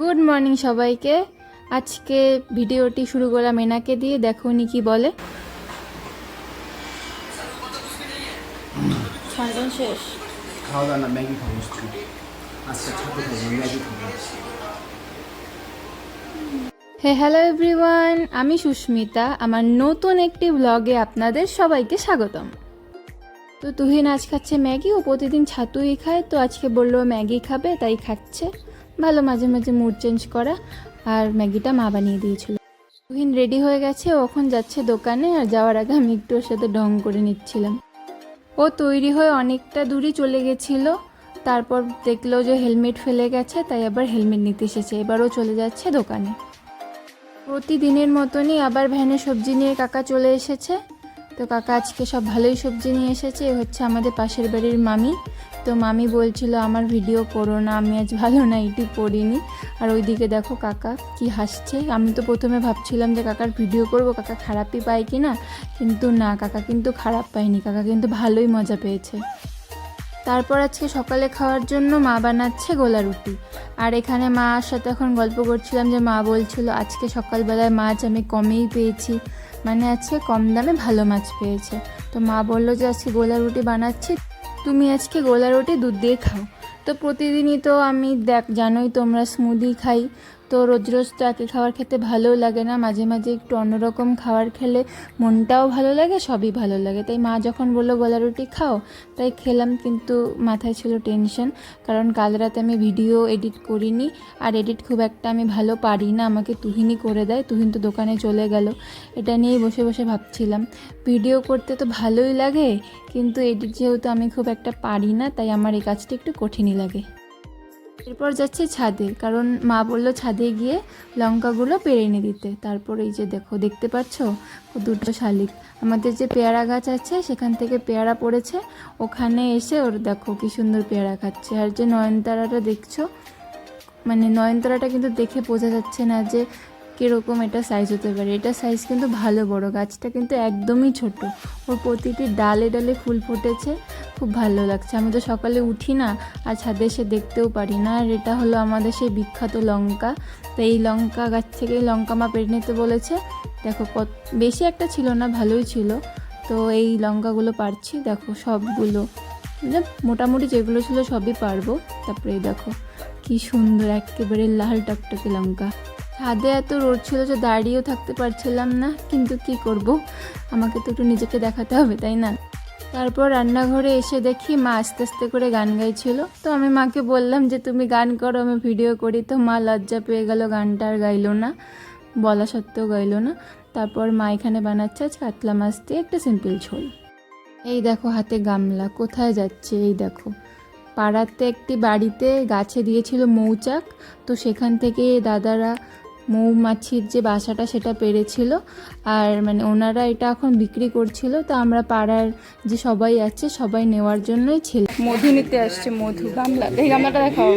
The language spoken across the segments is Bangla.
গুড মর্নিং সবাইকে। আজকে ভিডিওটি শুরু করলাম এনাকে দিয়ে দেখো উনি কি বলে। শেষ। খাওয়া দাওয়া না ম্যাগি খাব আজকে। ছোটো খাব ম্যাগি খাব। হে হ্যালো এভরিওয়ান আমি সুস্মিতা। আমার নতুন একটি ব্লগে আপনাদের সবাইকে স্বাগতম। তো তুহিন আজ খাচ্ছে ম্যাগি ও প্রতিদিন ছাতুই খায় তো আজকে বলল ম্যাগি খাবে তাই খাচ্ছে। ভালো, মাঝে মাঝে মুড চেঞ্জ করা। আর ম্যাগিটা মা বানিয়ে দিয়েছিল। তুহিন রেডি হয়ে গেছে, ও এখন যাচ্ছে দোকানে। আর যাওয়ার আগে আমি একটু ওর সাথে ঢং করে নিচ্ছিলাম। ও তৈরি হয়ে অনেকটা দূরই চলে গেছিল। তারপর দেখল যে হেলমেট ফেলে গেছে, তাই আবার হেলমেট নিতে এসেছে। এবারও চলে যাচ্ছে দোকানে। প্রতিদিনের মতনই আবার ভ্যানে সবজি নিয়ে কাকা চলে এসেছে। তো কাকা আজকে সব ভালোই সবজি নিয়ে এসেছে। এ হচ্ছে আমাদের পাশের বাড়ির মামি। তো মামি বলছিল, আমার ভিডিও করো না, আমি আজ ভালো নাইটি পরিনি আর ওইদিকে দেখো কাকা কি হাসছে। আমি তো প্রথমে ভাবছিলাম যে কাকার ভিডিও করব, কাকা খারাপই পায় কি না কিন্তু না, কাকা কিন্তু খারাপ পায়নি, কাকা কিন্তু ভালোই মজা পেয়েছে। তারপর আজকে সকালে খাওয়ার জন্য মা বানাচ্ছে গোলা রুটি। আর এখানে মার সাথে এখন গল্প করছিলাম যে মা বলছিল, আজকে সকালবেলায় মাছ আমি কমেই পেয়েছি। মানে আজকে কম দামে ভালো মাছ পেয়েছে। তো মা বলল যে, আজকে গোলা রুটি বানাচ্ছি তুমি আজকে গোলা রুটি দুধ দিয়ে খাও। তো প্রতিদিনই তো আমি দেখ জানোই তোমরা স্মুদি খাই। তো রোজ রোজ তো একই খাবার খেতে ভালোও লাগে না। মাঝে মাঝে একটু অন্যরকম খাবার খেলে মনটাও ভালো লাগে, সবই ভালো লাগে। তাই মা যখন বলল, গোলা রুটি খাও? তাই খেলাম, কিন্তু মাথায় ছিল টেনশন, কারণ কাল রাতে আমি ভিডিও এডিট করিনি। আর এডিট খুব একটা আমি ভালো পারি না, আমাকে তুহিনই করে দেয়। তুহিন তো দোকানে চলে গেল, এটা নিয়েই বসে বসে ভাবছিলাম। ভিডিও করতে তো ভালোই লাগে, কিন্তু এডিট যেহেতু আমি খুব একটা পারি না, তাই আমার এই কাজটা একটু কঠিনই লাগে। এরপর যাচ্ছে ছাদে, কারণ মা বলল ছাদে গিয়ে লঙ্কাগুলো পেরে এনে দিতে। তারপর এই যে দেখো, দেখতে পাচ্ছ? দুটো শালিক। আমাদের যে পেয়ারা গাছ আছে, সেখান থেকে পেয়ারা পড়েছে। ওখানে এসে ওর দেখো কি সুন্দর পেয়ারা খাচ্ছে। আর যে নয়নতারাটা দেখছ মানে নয়নতারাটা কিন্তু দেখে বোঝা যাচ্ছে না যে কীরকম এটা সাইজ হতে পারে। এটা সাইজ কিন্তু ভালো বড়। গাছটা কিন্তু একদমই ছোট। ওর প্রতিটি ডালে ডালে ফুল ফুটেছে। খুব ভালো লাগছে। আমি তো সকালে উঠি না, আর ছাদে এসে দেখতেও পারি না। আর এটা হলো আমাদের সেই বিখ্যাত লঙ্কা। তো এই লঙ্কা গাছ থেকে লঙ্কা মা পেরে নিতে বলেছে। দেখো কত, বেশি একটা ছিল না, ভালোই ছিল। তো এই লঙ্কাগুলো পারছি। দেখো সবগুলো মানে মোটামুটি যেগুলো ছিল সবই পারব। তারপরে দেখো, কি সুন্দর একেবারে লাল টকটকে লঙ্কা। ছাদে এত রোদ ছিল যে দাঁড়িয়েও থাকতে পারছিলাম না। কিন্তু কি করব? আমাকে তো একটু নিজেকে দেখাতে হবে, তাই না? তারপর রান্নাঘরে এসে দেখি মা আস্তে আস্তে করে গান গাইছিল। তো আমি মাকে বললাম যে, তুমি গান করো, আমি ভিডিও করি। তো মা লজ্জা পেয়ে গেল, গানটা আর গাইলো না, বলা সত্ত্বেও গাইলো না। তারপর মা এখানে বানাচ্ছে আজ কাতলা মাছ দিয়ে একটা সিম্পল ঝোল। এই দেখো হাতে গামলা, কোথায় যাচ্ছে এই দেখো। পাড়াতে একটি বাড়িতে গাছে দিয়েছিল মৌচাক, তো সেখান থেকে দাদারা মৌমাছির যে বাসাটা সেটা পেরেছিল। আর মানে ওনারা এটা এখন বিক্রি করছিল। তো আমরা পাড়ার যে সবাই আছে সবাই নেওয়ার জন্যই ছিল। মধু নিতে আসছে মধু গামলা। এই গামলাটা দেখাও।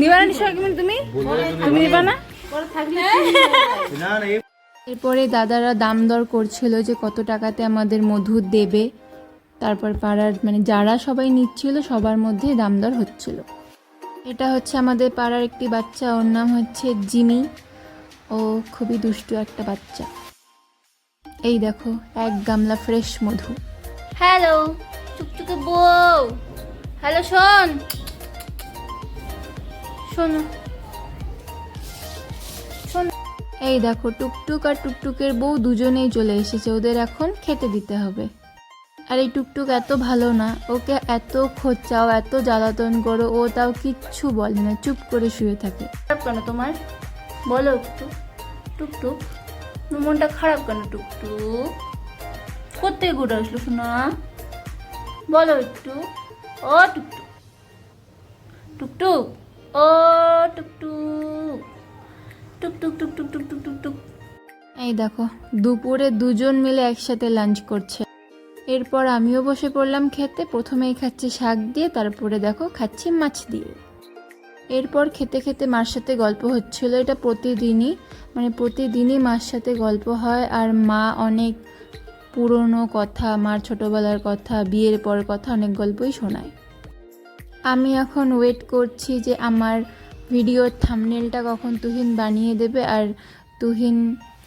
নিবা না তুমি? তুমি নিবা না? এরপরে দাদারা দাম দর করছিল যে কত টাকাতে আমাদের মধু দেবে। তারপর পাড়ার মানে যারা সবাই নিচ্ছিল সবার মধ্যেই দাম দর হচ্ছিল। এটা হচ্ছে আমাদের পাড়ার একটি বাচ্চা ওর নাম হচ্ছে জিমি। ও খুবই দুষ্টু একটা বাচ্চা। এই দেখো এক গামলা ফ্রেশ মধু। হ্যালো টুকটুকে বউ। হ্যালো শোন। শোনো। শোন। এই দেখো টুকটুক আর টুকটুকের বউ দুজনেই চলে এসেছে। ওদের এখন খেতে দিতে হবে। আর এই টুকটুক এত ভালো না। ওকে এত খোঁচাও এত জ্বালাতন করো ও তাও কিচ্ছু বলে না চুপ করে শুয়ে থাকে। খারাপ কেন তোমার? বলো একটু। টুকটুক? মনটা খারাপ কেন টুকটুক? কোথায় ঘুরে আসলো শোনা বলো একটু। ও টুকটুক। টুকটুক? ও টুকটুক। টুকটুক টুকটুক টুকটুক টুকটুক। এই দেখো দুপুরে দুজন মিলে একসাথে লাঞ্চ করছে। এরপর আমিও বসে পড়লাম খেতে। প্রথমেই খাচ্ছি শাক দিয়ে, তারপরে দেখো খাচ্ছি মাছ দিয়ে। এরপর খেতে খেতে মার সাথে গল্প হচ্ছিল। এটা প্রতিদিনই মানে প্রতিদিনই মার সাথে গল্প হয়। আর মা অনেক পুরনো কথা, মার ছোটোবেলার কথা, বিয়ের পর কথা অনেক গল্পই শোনায়। আমি এখন ওয়েট করছি যে আমার ভিডিওর থামনেলটা কখন তুহিন বানিয়ে দেবে। আর তুহিন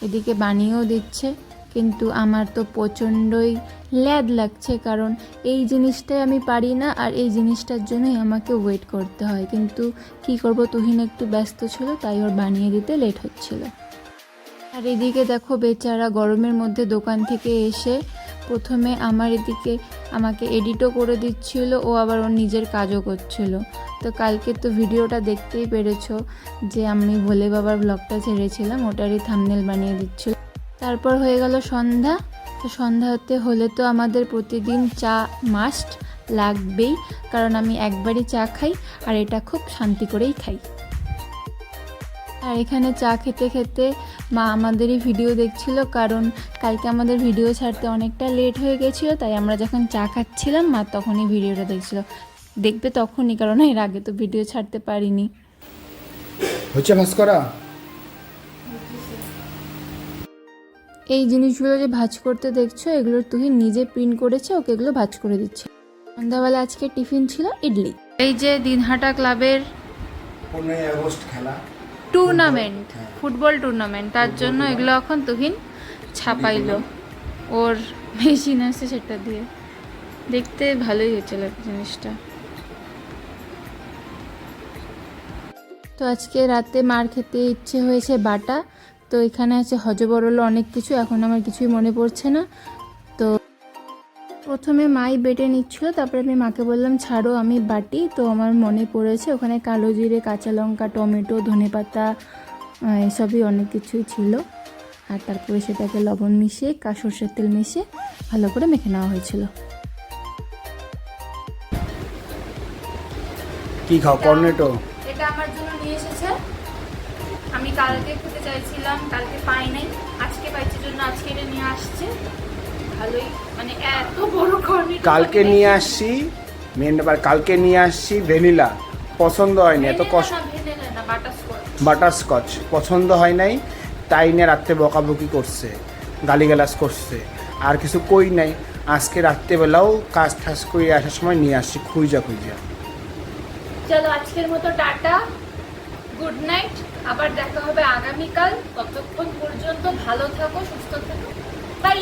এদিকে বানিয়েও দিচ্ছে। কিন্তু আমার তো প্রচণ্ডই ল্যাদ লাগছে, কারণ এই জিনিসটাই আমি পারি না আর এই জিনিসটার জন্যই আমাকে ওয়েট করতে হয়। কিন্তু কি করব, তুহিন একটু ব্যস্ত ছিল, তাই ওর বানিয়ে দিতে লেট হচ্ছিল। আর এদিকে দেখো বেচারা গরমের মধ্যে দোকান থেকে এসে প্রথমে আমার এদিকে আমাকে এডিটও করে দিচ্ছিল, ও আবার ওর নিজের কাজও করছিল। তো কালকে তো ভিডিওটা দেখতেই পেরেছ যে আমি ভোলে বাবার ব্লগটা ছেড়েছিলাম, ওটারই থামনেল বানিয়ে দিচ্ছিল। তারপর হয়ে গেল সন্ধ্যা। তো সন্ধ্যা হতে হলে তো আমাদের প্রতিদিন চা মাস্ট লাগবেই, কারণ আমি একবারই চা খাই আর এটা খুব শান্তি করেই খাই। আর এখানে চা খেতে খেতে মা আমাদেরই ভিডিও দেখছিল, কারণ কালকে আমাদের ভিডিও ছাড়তে অনেকটা লেট হয়ে গেছিল, তাই আমরা যখন চা খাচ্ছিলাম, মা তখনই ভিডিওটা দেখছিল। দেখবে তখনই, কারণ এর আগে তো ভিডিও ছাড়তে পারিনি। হচ্ছে ভাস্করা এই জিনিসগুলো যে ভাজ করতে দেখছ এগুলো তুই নিজে প্রিন্ট করেছে ওকে এগুলো ভাজ করে দিচ্ছে। সন্ধ্যাবেলা আজকে টিফিন ছিল ইডলি। এই যে দিনহাটা ক্লাবের খেলা। টুর্নামেন্ট হ্যাঁ। ফুটবল টুর্নামেন্ট তার জন্য এগুলো এখন তুহিন ছাপাইলো। ওর মেশিন আছে সেটা দিয়ে। দেখতে ভালোই হয়েছিল জিনিসটা। তো আজকে রাতে মার খেতে ইচ্ছে হয়েছে বাটা। তো এখানে আছে হজবরল অনেক কিছু এখন আমার কিছুই মনে পড়ছে না। তো প্রথমে মাই বেটে নিচ্ছিল তারপরে আমি মাকে বললাম ছাড়ো আমি বাটি। তো আমার মনে পড়েছে ওখানে কালো জিরে কাঁচা লঙ্কা টমেটো ধনেপাতা আহ, এসবই অনেক কিছুই ছিল। আর তারপরে সেটাকে লবণ মিশিয়ে কা সর্ষের তেল মিশিয়ে ভালো করে মেখে নেওয়া হয়েছিল। কি খাও কর্নেটো? এটা আমার জন্য নিয়ে এসেছে। আমি কালকে খেতে চাইছিলাম কালকে পাই নাই। আজকে পাইছি জন্য আজকে এটা নিয়ে আসছে। ভালোই মানে এত বড় কর্নিট কালকে নিয়ে আসছি মেন ব্যাপার কালকে নিয়ে আসছি ভ্যানিলা। পছন্দ হয়নি এত কষ্ট বাটারস্কচ পছন্দ হয় নাই। তাই নিয়ে রাত্রে বকাবকি করছে গালিগালাজ করছে আর কিছু কই নাই। আজকে রাত্রেবেলাও কাজ ঠাস করে আসার সময় নিয়ে আসছি খুঁজা খুঁজা। চলো আজকের মতো টাটা গুড নাইট আবার দেখা হবে আগামীকাল। ততক্ষণ পর্যন্ত ভালো থাকো সুস্থ থাকো। বাই